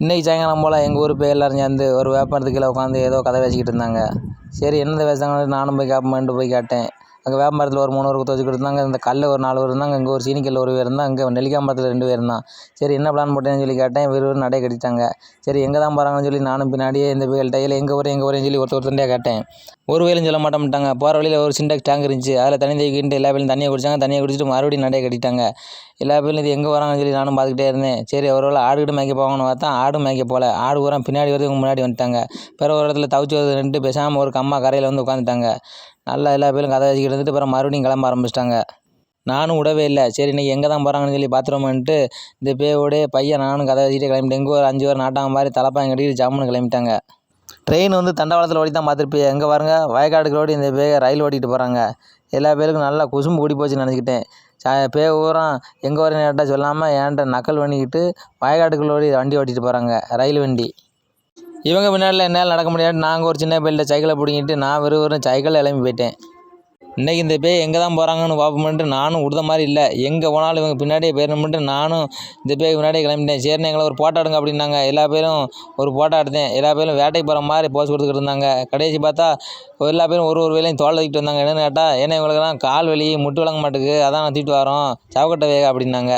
இன்றைக்கி சாயங்காலம் போல் எங்கள் ஊர் போய் எல்லோரும் சேர்ந்து ஒரு வேப்பமரத்துக்கு கீழே உட்காந்து ஏதோ கதை பேசிக்கிட்டு இருந்தாங்க. சரி என்னத்தை பேசுகிறாங்கன்னு நானும் போய் கேட்போமேன்ட்டு போய் கேட்டேன். அங்கே வேப்பமரத்தில் ஒரு மூணு பேர் குத்த வச்சுக்கிட்டு இருந்தாங்க. இந்த கல்லில் ஒரு நாலு பேர் இருந்தாங்க. இங்கே ஒரு சீனிக்கல்லில் ஒரு பேர் இருந்தால் அங்கே நெல்லிக்காய் மரத்தில் ரெண்டு பேர் இருந்தான். சரி என்ன பிளான் போட்டேன்னு சொல்லி கேட்டேன். வெறும் நடை கட்டிட்டாங்க. சரி எங்கே தான் போகிறாங்கன்னு சொல்லி நானும் பின்னாடியே இந்த புயல்கிட்ட டையில் எங்கள் ஊர் எங்கள் ஊரேன்னு சொல்லி ஒருத்தர் ஒருத்தன்டே கேட்டேன். ஒரு வேலையும் சொல்ல மாட்டேன்ட்டாங்க. போகிற வழியில் ஒரு சிண்டெக்ஸ் டேங்க் இருந்துச்சு. அதில் தண்ணி தூக்கிட்டு எல்லா பேரும் தண்ணியை குடித்தாங்க தண்ணியை குடிச்சிட்டு மறுபடியும் நடைய கட்டிட்டாங்க. எல்லா பேரும் இது எங்கே வராங்கன்னு சொல்லி நானும் பார்த்துக்கிட்டே இருந்தேன். சரி ஒரு வேலை ஆடு கிட்ட மேய்க்க போவாங்கன்னு பார்த்தா ஆடும் மேய்க்க போகல ஆடு பூரா பின்னாடி வருது இவங்க முன்னாடி வந்துட்டாங்க. பிறகு ஒரு இடத்துல தவிச்சு வருது ரெண்டு பேசாமல் ஒரு கம்மா கரையில் வந்து உட்காந்துட்டாங்க நல்லா எல்லா பேரும் கதை வச்சுக்கிட்டு இருந்துட்டு அப்புறம் மறுபடியும் கிளம்ப ஆரம்பிச்சிட்டாங்க. நானும் விடவே இல்லை. சரி இன்றைக்கி எங்கே தான் போகிறாங்கன்னு சொல்லி பார்த்துருவோம்ன்ட்டு இந்த பேயோடய பையன் நானும் கதை வச்சுட்டு கிளம்பிட்டேன் எங்கே ஒரு அஞ்சு பேர் நாட்டாங்க மாதிரி தலைப்பாங்க கட்டிட்டு ஜம்முன்னு கிளம்பிட்டாங்க. ட்ரெயின் வந்து தண்டவாளத்தில் ஓடி தான் பார்த்துருப்பீங்க. எங்கே பாருங்க வயக்காடுக்கு ஓடி இந்த பேக ரயில் ஓட்டிகிட்டு போகிறாங்க எல்லா பேருக்கும் நல்லா குசும்பு கூடி போச்சுன்னு நினச்சிக்கிட்டேன். பே ஊரம் எங்கே வரேன்னு கேட்டால் சொல்லாமல் என்கிட்ட நக்கல் பண்ணிக்கிட்டு வயக்காட்டுக்குள்ள ஓடி வண்டி ஓட்டிகிட்டு போகிறாங்க ரயில் வண்டி. இவங்க பின்னாடியில் என்னால் நடக்க முடியாது. நாங்கள் ஒரு சின்ன பையில்ட்ட சைக்கிளை பிடிங்கிட்டு நான் வெறும் சைக்கிளில் கிளம்பி போயிட்டேன். இன்றைக்கி இந்த பேய் எங்கே தான் போகிறாங்கன்னு பார்ப்போம்ன்ட்டு நானும் விடுத மாதிரி இல்லை. எங்கே போனாலும் இவங்க பின்னாடியே போயிடணும்ன்ட்டு நானும் இந்த பேய் முன்னாடியே கிளம்பிட்டேன். சரிண்ணே எங்களை ஒரு ஃபோட்டோ எடுங்க அப்படின்னாங்க. எல்லா பேரும் ஒரு ஃபோட்டோ எடுத்தேன். எல்லா பேரும் வேட்டைக்கு போகிற மாதிரி போஸ் கொடுத்துக்கிட்டு இருந்தாங்க. கடைசி பார்த்தா எல்லா பேரும் ஒரு ஒரு வேலையும் தோல் தூக்கிட்டு வந்தாங்க. என்னென்னு கேட்டால் ஏன்னா இவங்களுக்குலாம் கால் வலி முட்டு விளங்க மாட்டுக்கு அதான் நான் தூக்கிட்டு வரோம். சவக்கட்டை வேக அப்படின்னாங்க.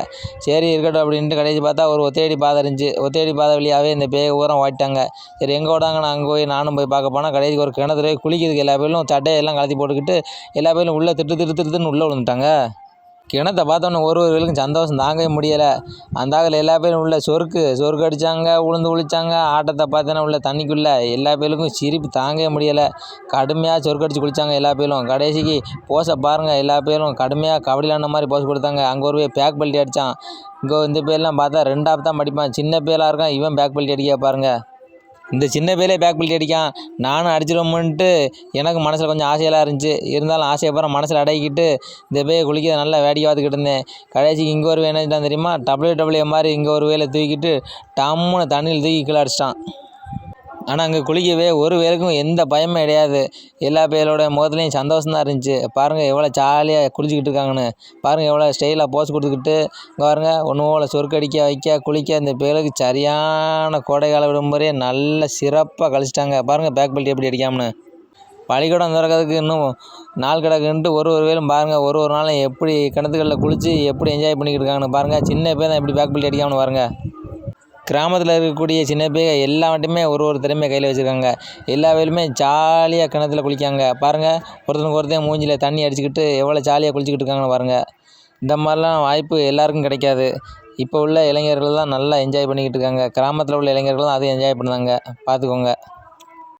சரி இருக்கட்டும் அப்படின்ட்டு கடைசி பார்த்தா ஒரு ஒத்தையடி பாதை இருந்துச்சு. ஒத்தையடி பாதை வழியாகவே இந்த பேய் ஊரம் ஓட்டிட்டாங்க சரி எங்கே ஓடாங்க? நான் அங்கே போய் நானும் போய் பார்க்க போனால் கடைசிக்கு ஒரு கிணத்துல குளிக்கிறதுக்கு எல்லா பேரும் சட்டையெல்லாம் கலத்தி போட்டுக்கிட்டு எல்லா எல்லா பேரும் உள்ளே திட்டு திட்டு திட்டுன்னு உள்ளே விழுந்துட்டாங்க. கிணத்தை பார்த்தோன்னே ஒரு ஒரு சந்தோஷம் தாங்கவே முடியலை. அந்த ஆகில் எல்லா பேரும் உள்ள சொருக்கு சொருக்கு அடித்தாங்க உளுந்து குளித்தாங்க ஆட்டத்தை பார்த்தோன்னா உள்ள தண்ணிக்குள்ளே எல்லா பேருக்கும் சிரிப்பு தாங்கவே முடியலை. கடுமையாக சொருக்கு அடித்து குளித்தாங்க எல்லா பேரும். கடைசிக்கு போஸை பாருங்கள் எல்லா பேரும் கடுமையாக கபடி மாதிரி போஸ் கொடுத்தாங்க. அங்கே ஒரு போய் பேக் பல்ட்டி அடித்தான் இங்கே இந்த பேர்லாம் பார்த்தா ரெண்டாவது தான் படிப்பான் சின்ன பேராக இருக்கான் இவன் பேக் பல்ட்டி அடிக்க பாருங்கள் இந்த சின்ன பையலே பேக் பெல்ட் அடிக்கான். நானும் அடிச்சிடுவோம்ன்ட்டு எனக்கு மனசில் கொஞ்சம் ஆசையெல்லாம் இருந்துச்சு. இருந்தாலும் ஆசையை அப்புறம் மனசில் அடக்கிட்டு இந்த பேயை குளிக்க நல்லா வேடிக்கை பார்த்துக்கிட்டு இருந்தேன். கடைசிக்கு இங்கே ஒரு என்ன தெரியுமா? டபிள்யூ டபிள்யூ மாதிரி இங்கே ஒரு வேலை தூக்கிட்டு டம்முன்னு தண்ணியில் தூக்கி கீழே அடிச்சிட்டான். ஆனால் அங்கே குளிக்கவே ஒரு பேருக்கும் எந்த பயமும் கிடையாது. எல்லா பேரோட முகத்துலையும் சந்தோஷம் தான் இருந்துச்சு பாருங்கள் எவ்வளோ ஜாலியாக குளிச்சுக்கிட்டு இருக்காங்கன்னு. பாருங்கள் எவ்வளோ ஸ்டைலாக போஸ் கொடுத்துக்கிட்டு இங்கே பாருங்கள் ஒன்று போல் சொற்கடிக்க வைக்க குளிக்க இந்த பேருக்கு சரியான கோடைக்கால விடுமுறையை நல்ல சிறப்பாக கழிச்சிட்டாங்க. பாருங்கள் பேக் பெல்ட் எப்படி அடிக்காமனு. பள்ளிக்கூடம் திறக்கிறதுக்கு இன்னும் நாள் கிடக்குன்ட்டு ஒரு ஒரு வேலும் பாருங்கள் ஒரு ஒரு நாளும் எப்படி கிணத்துக்களில் குளித்து எப்படி என்ஜாய் பண்ணிக்கிட்டு இருக்காங்கன்னு பாருங்கள் சின்ன பேர் தான் எப்படி பேக் பெல்ட் அடிக்காமனு பாருங்கள் கிராமத்தில் இருக்கக்கூடிய சின்ன பிள்ளைங்க எல்லா ஒரு ஒரு திறமையை கையில் வச்சுருக்காங்க. எல்லா வேலையுமே ஜாலியாக கிணத்துல குளிக்காங்க பாருங்கள் ஒருத்தனுக்கு ஒருத்தன் மூஞ்சியில் தண்ணி அடிச்சுக்கிட்டு எவ்வளோ ஜாலியாக குளிச்சுக்கிட்டு இருக்காங்கன்னு பாருங்கள் இந்த மாதிரிலாம் வாய்ப்பு எல்லாருக்கும் கிடைக்காது. இப்போ உள்ள இளைஞர்கள் தான் நல்லா என்ஜாய் பண்ணிக்கிட்டு இருக்காங்க. கிராமத்தில் உள்ள இளைஞர்கள் தான் அதையும் என்ஜாய் பண்ணுறாங்க பார்த்துக்கோங்க